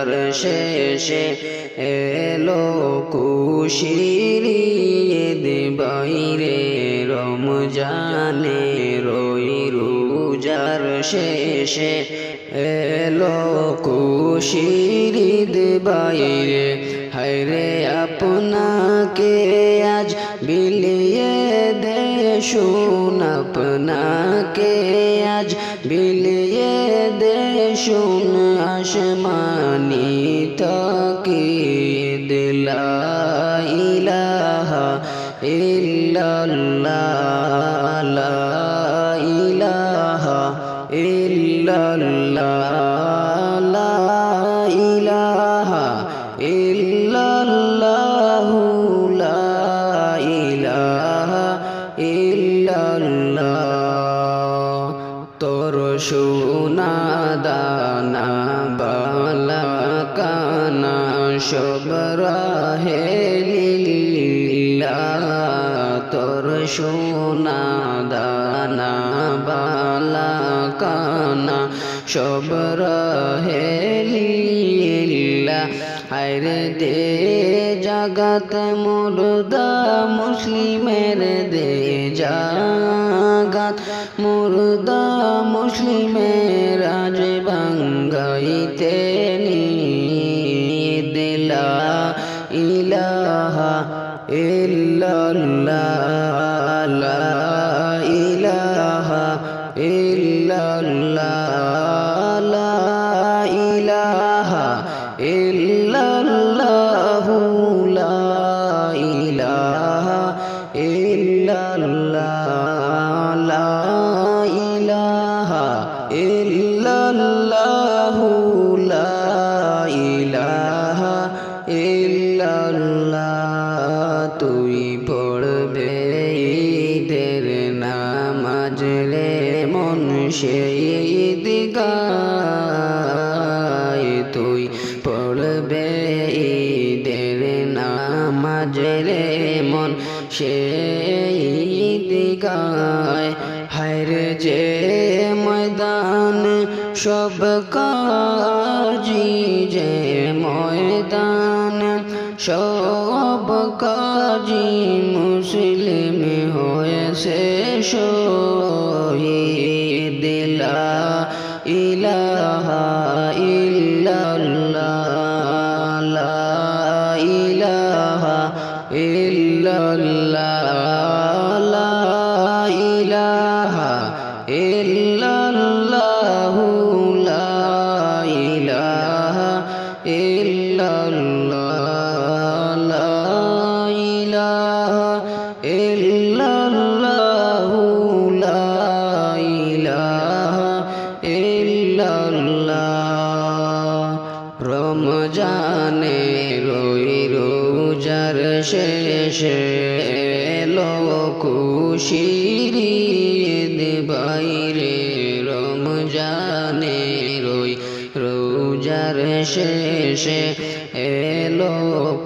রোজার শেষে এলো কুশিরি বাইরে রমজানে রই রোজার শেষে এলো কুশিরিদ বাইরে। হায়রে আপনাকে আজ বিলিয়ে দে শুন আপনাকে আজ বিলিয়ে দে শুন আসমানি তাকে দিলা ইলাহা ইল্লাল্লাহ ইলাহা ইল্লাল্লাহ। দানা বালা কানা লীলা। তোর সোনা দানা বালা কানা সব রাহে লীলা। হায়রে দে জাগাত মুর্দা মুসলিমের দে জাগাত মুর্দা মুসলিমের আজ বাঙ্গাইতে দিলা ইলাহা ইল্লাল্লাহ ইলাহা ইল্লাল্লাহ। তুই পড়বে ঈদের নামাজ রে মন সেই দিগায় রে মন সেই দিগায়। হায়রে যে ময়দান, সব কাজি যে ময়দান, সব কাজি মুসলিম হয়েছে শহীদ লা ইলাহা ইল্লাল্লাহ। রমজানে রই রোজার শেষে এলো বাইরে। রমজানে রই রোজার শেষে এলো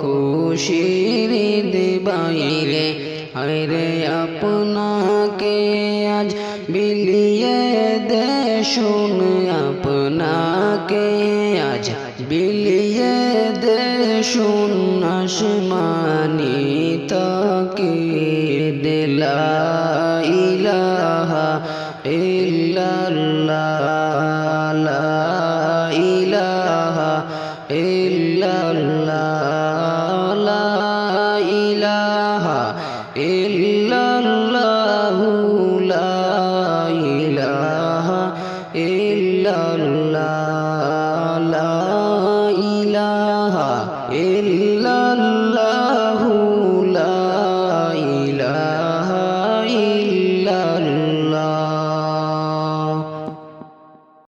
কুশিরি বাইরে আরে আপনাকে আজ বিলিয়ে দে শুন আপনাকে আজ বিলিয়ে দে শুন আসমানি তাকে দিলা ইলাহা ইল্লাল্লাহ ইলাহা